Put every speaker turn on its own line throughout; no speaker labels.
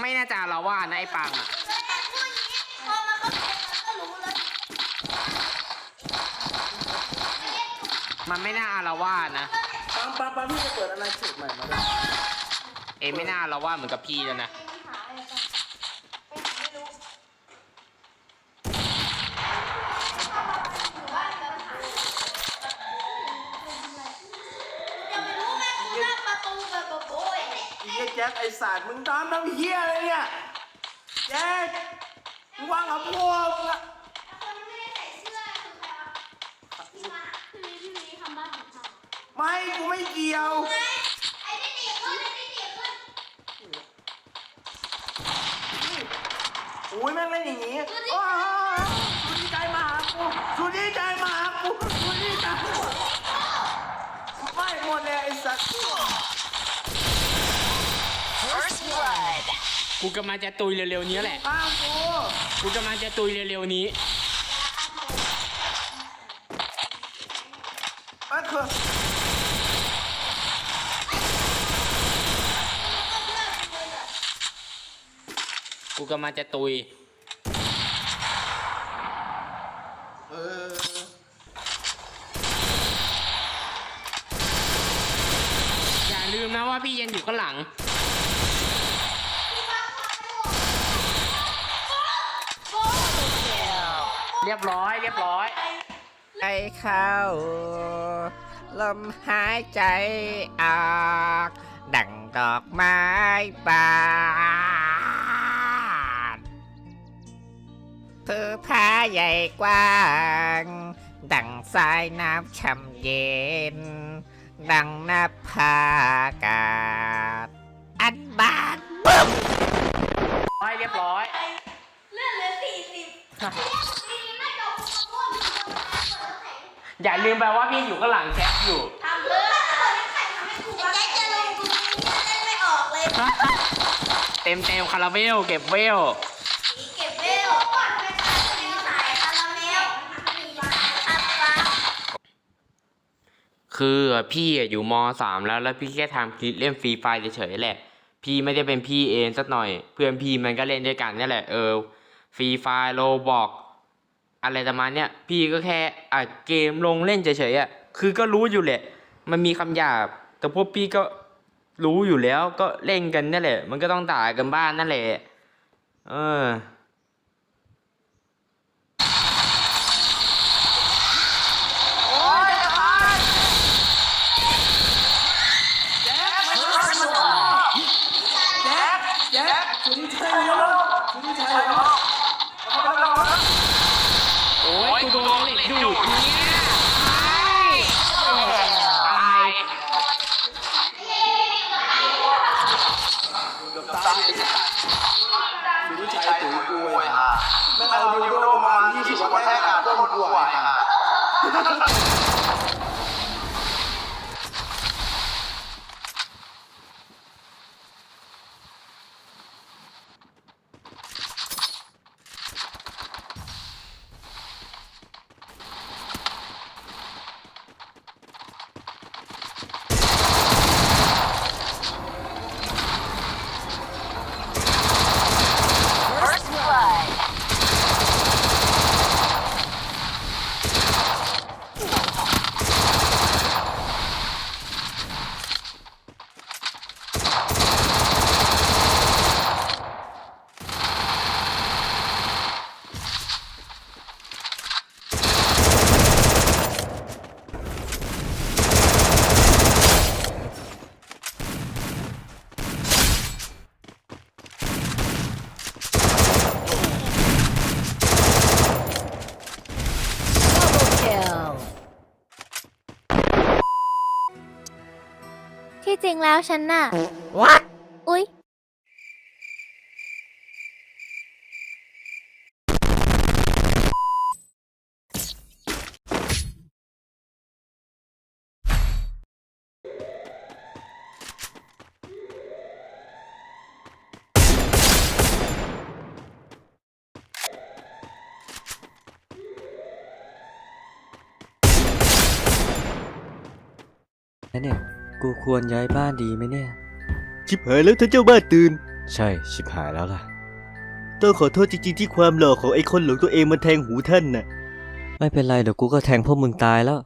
ไม่น่าจะอาละวาดนะไอ้ปังอะ
แล้วแต่พูดอย่างนี้พอมาเขาเห็นมันก็รู้เลย
มันไม่น่าอาละวาดนะ
ปังปังปังพี่จะเปิดอะไรเสร็จใหม่มาด้วย
เองไม่น่าอาละวาดเหมือนกับพี่แล้วนะ
หาอะไรกันไปไหนไม่รู้อยู่บ้านแล้วหาจะไปรู้ไหมกูหน้าประตูแบบโบ๊ย
ไอ้เหี้ยแจ็คไอ้สัตว์มึงตามน้ำเหี้ยอะไรเนี่ยแจ็คมึงวางกับพวกมึงอะ
คนที่ไม่ได้ใส่เสื้อคือใครวะพี่มาพี่ลีพี่ลีทำบ้านของเขา
ไม่กูไม่เกี่ยว
ไงไอ้นี่ดีขึ้นไอ้นี่ดีขึ้น
โอ้ยแม่งเล่นอย่างงี้โอ้ยสุดีใจมาหากูสุดีใจมาหากูสุดีใจไม่หมดเลยไอ้สัตว์
กูกำลังจะตุยเร็วๆนี้แหละ
ป้ากู
กูกำลังจะตุยเร็วๆนี้
ก็คือ
กูกำลังจะตุย
เออ
อย่าลืมนะว่าพี่เย็นอยู่ข้างหลัง เรี ยบร้อย เรียบร้อย
ใจเข้า ลมหายใจออกดังดอกไม้บานเธอผ้าใหญ่กว้าง ดังสายน้ำช่ำเย็น ดังหน้าผากาศ อันบานบึ้ม
ร้อยเรียบร้อย
เลื่อนเหลือสี่สิบ
อย่าลืมไปว่าพี่อยู่ข้างหลังแชทอยู่
ทำเลยเปิดน้ำแข็งทำให้กูแจ็คจะลงกูเล่นไม่ออกเลย
เต็มเต็มคาราเบลเก็บเวล
สีเก็บเวลก่อนไปขายสีสายคาราเมลสีสายคารา
คือพี่อะอยู่มสามแล้วแล้วพี่แค่ทำคลิปเล่นฟรีไฟเฉยๆแหละ พี่ไม่ได้เป็นพี่เองสักหน่อย เพื่อนพี่มันก็เล่นด้วยกันนี่แหละเออฟรีไฟโลบอก อะไรประมาณเนี้ยพี่ก็แค่อะเกมลงเล่นเฉยๆอะคือก็รู้อยู่แหละ มันมีคำหยาบ แต่พวกพี่ก็รู้อยู่แล้วก็เล่นกันนั่นแหละ มันก็ต้องด่ากันบ้านนั่นแหละ เออ
แจ็คแจ็คสุดีใจเยอะสุดีใจเยอะเอาไปเอาไปเอาไป
โอ้ยกูโดนเหล็กดูดเนี่ยตาย
ตายสุดีใจตุ๋ยกูไอ้ห่าแม่งเอาดิวโดประมาณยี่สิบกว่าแท่งอะต้นกูไอ้ห่า
First blood.
ที่จริง แล้วฉันน่ะ
วัด
อุ๊ย
แล้วเนี่ย กูควรย้ายบ้านดีไหมเนี่ย ชิบหายแล้วถ้าเจ้าบ้านตื่น ใช่ ชิบหายแล้วล่ะ ต้องขอโทษจริงๆที่ความหล่อของไอ้คนหลงตัวเองมันแทงหูท่านน่ะ ไม่เป็นไรเดี๋ยวกูก็แทงพวกมึงตายแล้ว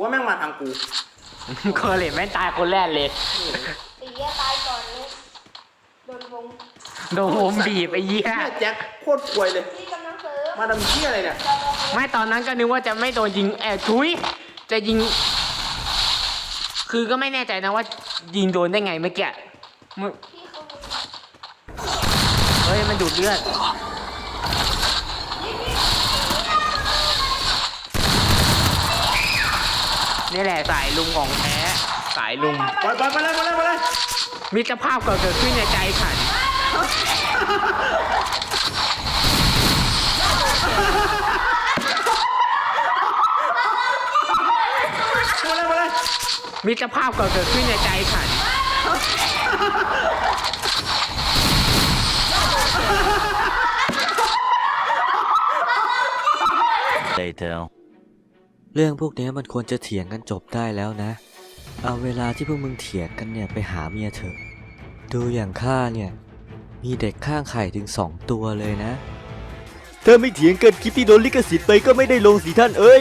ว่าแม่งมาทางกู
เคอร์เลตแม่งตายคนแรกเลย
ตีแย่ตายก่อนเลยโดนวง
โดนผมบีบไอ้เหี้ย
เนี่ยแจ็คโคตรควยเลย
พี่กำลังเสริม
มาดำเชี่ยอะไรเนี่ย
ไม่ตอนนั้นก็นึกว่าจะไม่โดนยิงแอบทุยจะยิง คือก็ไม่แน่ใจนะว่า ยิงโดนได้ไงเมื่อกี้มึง
พี่เขา
เฮ้ยมันดูดเลือด นี่แหละสายลุงของแท้สายลุง
ไปไปไปเลยไปเลยไปเลย
มิตรภาพก็เกิดขึ้นในใจฉัน
ไปเลยไปเลย
มิตรภาพก็เกิดขึ้นในใจฉัน
เรื่องพวกเนี้ยมันควรจะเถียงกันจบได้แล้วนะ เอาเวลาที่พวกมึงเถียงกันเนี่ยไปหาเมียเถอะ ดูอย่างข้าเนี่ย มีเด็กข้างไข่ถึงสองตัวเลยนะ ถ้าไม่เถียงกันคลิปที่โดนลิขสิทธิ์ไปก็ไม่ได้ลงสิท่านเอ้ย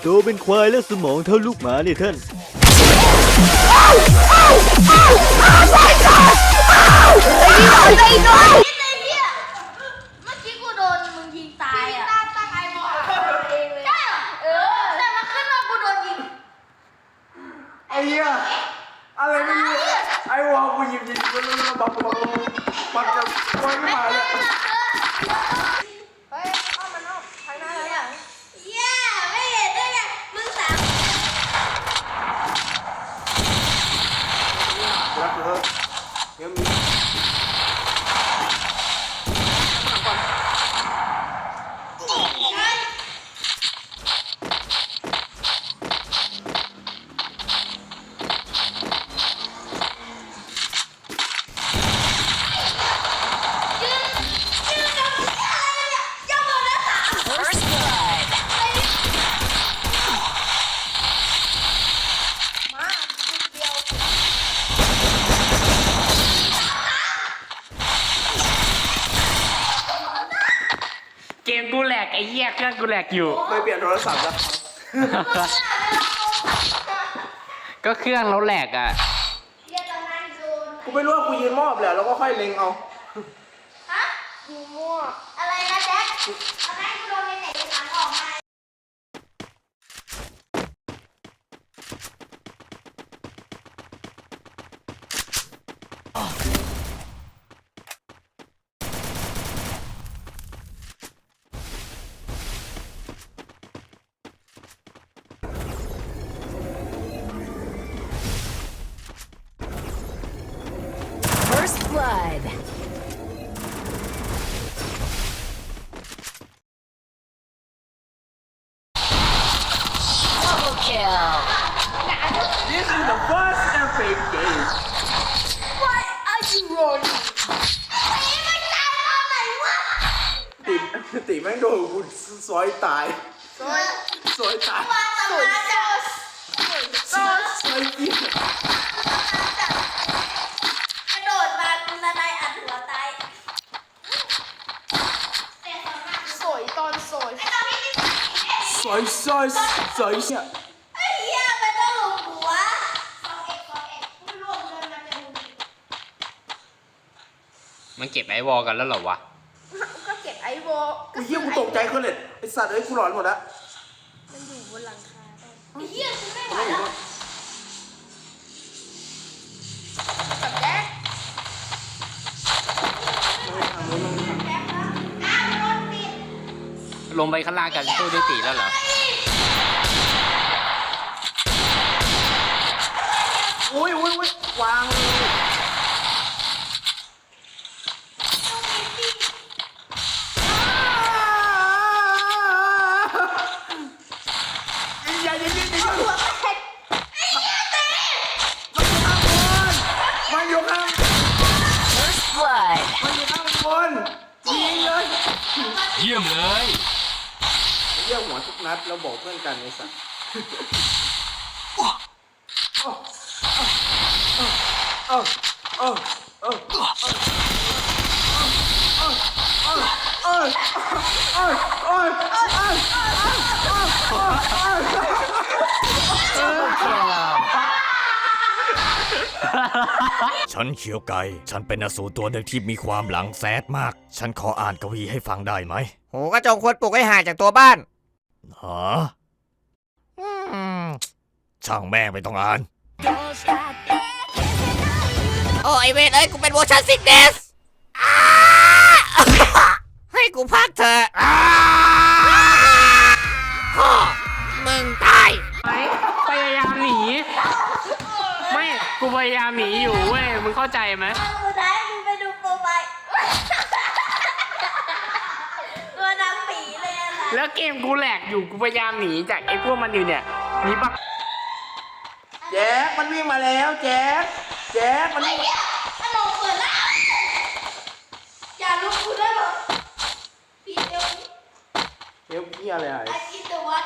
โตเป็นควายแล้วสมองเท่าลูกหมาเนี่ยท่าน
ไอ้เหี้ยเมื่อกี้กูโดนมึงยิงตายอะตั้งตั้งไอ้บอลเองเลยใช่เหรอเออแต่มันขึ้นมากูโดนยิง
ไอ้เหี้ยอะไรไม่รู้ไอ้วอลกูหยิบหยิบกูเลยมาบักบักบักบักจะควยไม่มาเลย
เฮ้ยเอามันเอาภายในอะไรอะเย้ไม่เห็นด้วยไงมึงสาม
รักเธอเดี๋ยวมี
ยังหมดแล้วสาม
First blood.
มาเดียว
เกมกูแหลกไอ้ เหี้ยเครื่องกูแหลกอยู่
ไม่เปลี่ยนโทรศัพท์แล้ว
ก็เครื่องเราแหลกอะ
เรียกตอนนั้นโดน
กูไม่รู้ว่ากูยืนมอบแหละแล้วก็ค่อยเล็งเอา
แม่
งโดนกูซอยตาย ซอยซอยตาย
ว่าตำนานจะ
ซอยซอยเหี้ย
กระโดดมากูสไนอัดหัวตายสวยตอนสวยไอ้ตอนที่ที่
ซอยซอยซอยเหี้ย
ไอ้เหี้ยมันต้องลงหัวสองเอ็กสองเอ็กกูรวมกันมันจะดู
มันเก็บไอวอลกันแล้วเหรอวะ
ก็เก็ อกก็
ไอ้เหี้ยกูตกใจเขึ้นเลยไอ้สัตว์เอ้ยกูหลอนหมดละ
มันอยู่บนหลังคาได้ไอ้เหี้ยกูไม่ไหวแลับแจ๊
ลงไปข้างล่างกันสู้ด้วยตีแล้วเหรอ
อุ้
ยอุ้ยอุ้ยวาง
เยี่ยมเลย
เรียกหัวทุกนัดแล้วบอกเพื่อนกันไอ้สัสเออเออเออเออเออเออเออ
Double kill.
ฉันเขียวไก่ ฉันเป็นอสูรตัวหนึ่งที่มีความหลังแซดมาก ฉันขออ่านกวีให้ฟังได้ไหม
หูกระจงควรปลูกให้ห่างจากตัวบ้าน
ฮะอืมช่างแม่งไม่ต้องอ่าน
โอ้ไอเวทเอ้ยกูเป็นโวชั่นซิกเนสให้กูพักเถอะอ้าพ่อมึงตาย
ไหมพยายามหนี ไม่ กูพยายามหนีอยู่เว้ย มึงเข้าใจไหม
สุดท้ายมึงไปดูโปรไฟล์ตัวดำปีเลยอะนะ
แล้วเกมกูแหลกอยู่ กูพยายามหนีจากไอ้พวกมันอยู่เนี่ยหนีปัก
แจ๊คมันวิ่งมาแล้ว แจ๊คแจ๊คมัน
ไอ้
วิ่ง
เหี้ยมันลงเปิดแล้วอย่าลุกกูได้หรอพี่เดียว
เฮ้ยพี่อะไรอะ
ไอ้กินตัววัด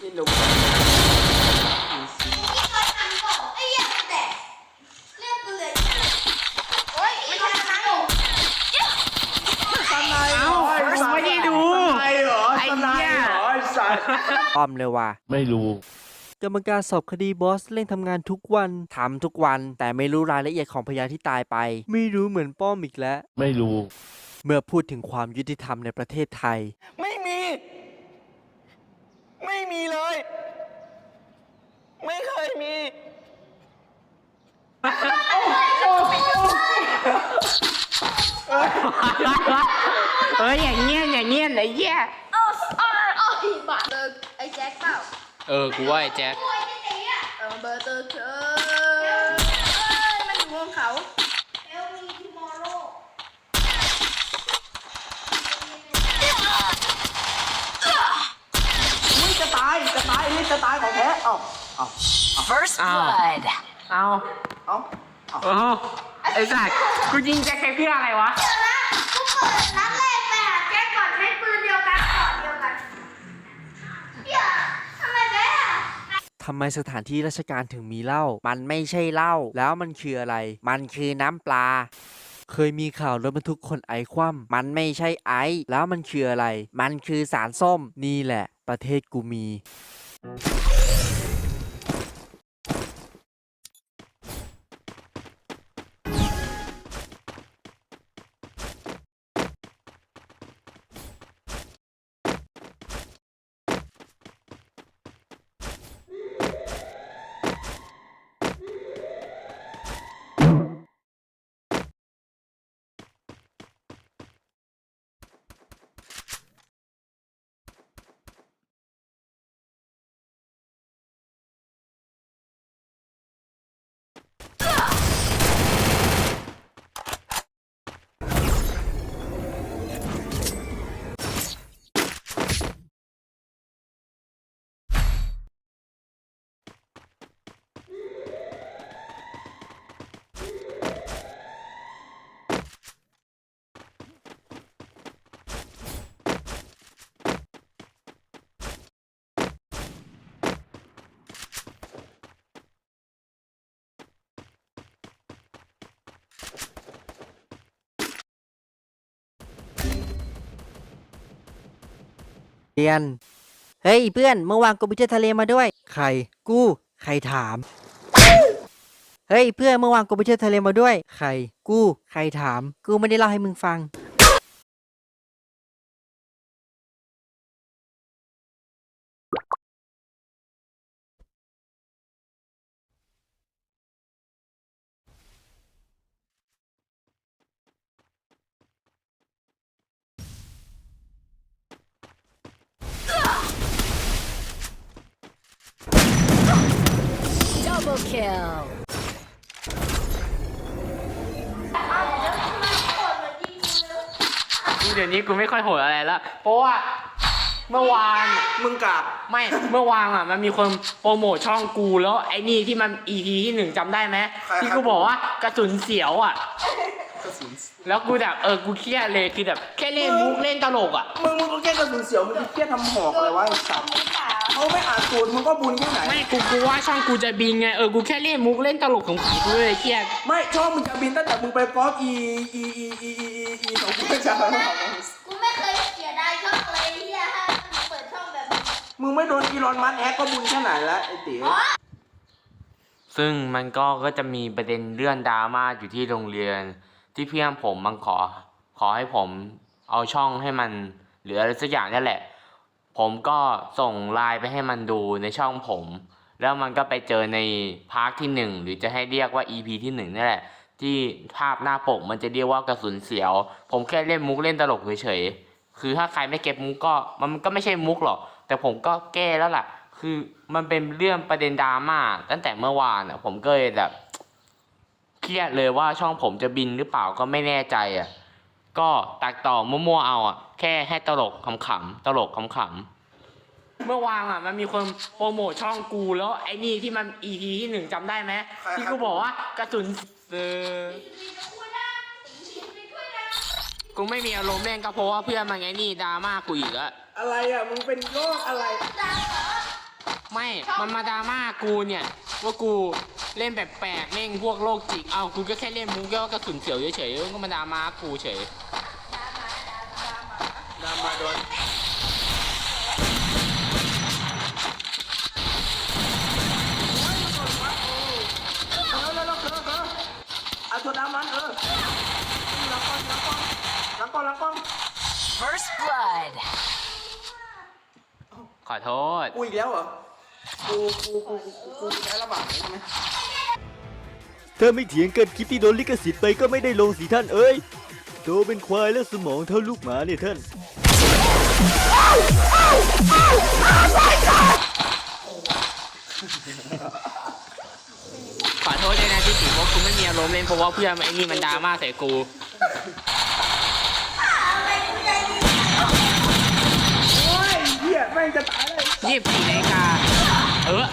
นี่หนู
พี่เคยทำก่อนไอ้เหี้ยแต่เลือกกูเลยโอ๊ยไม่ใช่นะหนู
สันใน
เอ้าไม่ได้ดู
สันในเหรอ
ไอ้
สันใน
เหี้ย
เหรอไอ้สัส
ป้อมเลยว่ะ
ไม่รู้
กรรมการสอบคดีบอสเร่งทำงานทุกวันทำทุกวัน แต่ไม่รู้รายละเอียดของพยานที่ตายไป ไม่รู้เหมือนป้อมอีกแล้ว
ไม่รู้
เมื่อพูดถึงความยุติธรรมในประเทศไทย
ไม่มี ไม่มีเลย ไม่เคยมี
เฮ้ยอย่างเงี้ยอย่างเงี้ยไอ้เหี้ย
เอ้าเอ้าเอ้าบาทเบอร์ไอ้แจ็คเปล่า
เออ กูว่าไอ้แจ๊ค
โอ้ยนี่ไอ้เหี้ยเออเบอร์เตอร์เชอร์มันอยู่บนเขาเอลมีทูมอร์โร
อุ้ยจะตายจะตายนี่จะตายของแท้เอ้าเอ้า
First
Ow.
blood.
เอา
เอ้า
เอาไอ้สัตว์กูยิงแจ็คไปเพื่ออะไรวะ
ทำไม
สถานที่ราชการถึงมีเหล้า มันไม่ใช่เหล้า แล้วมันคืออะไร มันคือน้ำปลา เคยมีข่าวรถบรรทุกคนไอคว่ำมันไม่ใช่ไอ แล้วมันคืออะไร มันคือสารส้ม นี่แหละ ประเทศกูมี เรียน เฮ้ยเพื่อนเมื่อวานกูไปเที่ยวทะเลมาด้วย ใคร กู ใครถาม เฮ้ยเพื่อนเมื่อวานกูไปเที่ยวทะเลมาด้วย ใคร กู ใครถาม กูไม่ได้เล่าให้มึงฟัง
Double kill.
กูเดี๋ยวนี้กูไม่ค่อยโหดอะไรแล้วเพราะว่าเมื่อวาน
มึงกลับ
ไม่ เมื่อวานอะมันมีคนโปรโมทช่องกูแล้วไอ้นี่ที่มันอีพีที่หนึ่งจำได้ไหมที่กูบอกว่ากระสุนเสียวอะ แล้วกูแบบเออกูเครียดเลยคือแบบแค่เล่นมุกเล่นตลกอะ
มึงมึงก็แค่กระสุนเสียวมึงจะเครียดทำหอกอะไรวะไอ้สัตว์เขาไม่อ่านสูตรมึงก็บุญแค่ไหน
ไม่กูกูว่าช่องกูจะบินไงเออกูแค่เล่นมุกเล่นตลกของกูกูเลยเครียด
ไม่ชอบมึงจะบินตั้งแต่มึงไปฟอกอีอีอีอีอีอีอีของกูจะ
กูไม่เคยเสียดายช่องเลยเฮียถ้ามึงเปิดช่องแบบนี้
มึงไม่โดนอีลอนมัสก์แฮกก็บุญแค่ไหนแล้วไอ้เต๋
ซึ่งมันก็ก็จะมีประเด็นเรื่องดราม่าอยู่ที่โรงเรียน ที่เพื่อนผมมันขอ ขอให้ผมเอาช่องให้มันหรืออะไรสักอย่างนี่แหละ ผมก็ส่งไลน์ไปให้มันดูในช่องผม แล้วมันก็ไปเจอในพาร์ทที่หนึ่งหรือจะให้เรียกว่า EP ที่หนึ่งนี่แหละ ที่ภาพหน้าปกมันจะเรียกว่ากระสุนเสียว ผมแค่เล่นมุกเล่นตลกเฉยๆคือถ้าใครไม่เก็บมุกก็มันก็ไม่ใช่มุกหรอก แต่ผมก็แก้แล้วล่ะ คือมันเป็นเรื่องประเด็นดราม่าตั้งแต่เมื่อวานอะผมก็เลยแบบ เครียดเลยว่าช่องผมจะบินหรือเปล่าก็ไม่แน่ใจอะก็ตัดต่อมั่วๆเอาอะแค่ให้ตลกขำๆตลกขำๆเมื่อวานอะมันมีคนโปรโมทช่องกูแล้วไอ้นี่ที่มัน EP ที่หนึ่งจำได้ไหมที่กูบอกว่ากระสุนเออกูไม่มีอารมณ์เล่นก็เพราะว่าเพื่อนมันไงนี่ดราม่ากูอีกอะ
อะไรอะมึงเป็นโรคอะไร
ไม่ มันมาดราม่ากูเนี่ยว่ากู เล่นแบบแปลกเล่นพวกโรคจิตเอากูก็แค่เล่นมุกแค่ว่ากระสุนเสียวเฉยๆแล้วก็มาดาม่ากูเฉย
ดามาโดนแล้วแล้วแล้วเอาตัวดามันเออหลังกล้องหลังกล้องหลังกล้อง
First blood.
ขอโทษ
กูอีกแล้วเหรอ กู กู กู กูกูใช้ระบาดใช่ไหม
ถ้าไม่เถียงกันคลิปที่โดนลิขสิทธิ์ไปก็ไม่ได้ลงสิท่านเอ้ยโตเป็นควายแล้วสมองเท่าลูกหมาเนี่ยท่าน
ขอโทษด้วยนะที่สิเพราะกูไม่มีอารมณ์เล่นเพราะว่าเพื่อนไอ้นี่มันดราม่าใส่กู
โอ้ยเหี้ยแม่งจะตายเลย
ยี่สิบสี่นาฬิกาเออ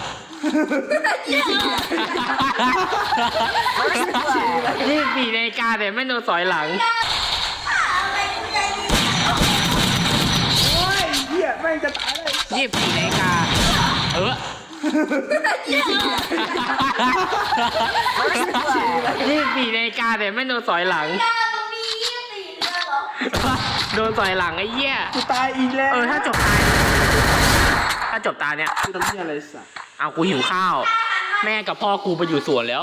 ยี่สิบสี่นาฬิกาแต่ไม่โดนสอยหลัง
โอ้ยเหี้ยแม่งจะตายเลย
ยี่สิบสี่นาฬิกา เออยี่สิบสี่นาฬิกาแต่ไม่โดนสอยหลัง
ตามึงมียี่สิบสี่เดือนเหรอ
โดนสอยหลังไอ้เหี้ย
กูตายอีกแล้ว
เออถ้าจบตาถ้าจบตาเนี่ย
กูทำเหี้ยอะไรสัส
เอากูหิวข้าว แม่กับพ่อกูไปอยู่สวนแล้ว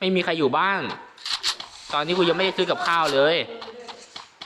ไม่มีใครอยู่บ้าน ตอนนี้กูยังไม่ได้ซื้อกับข้าวเลย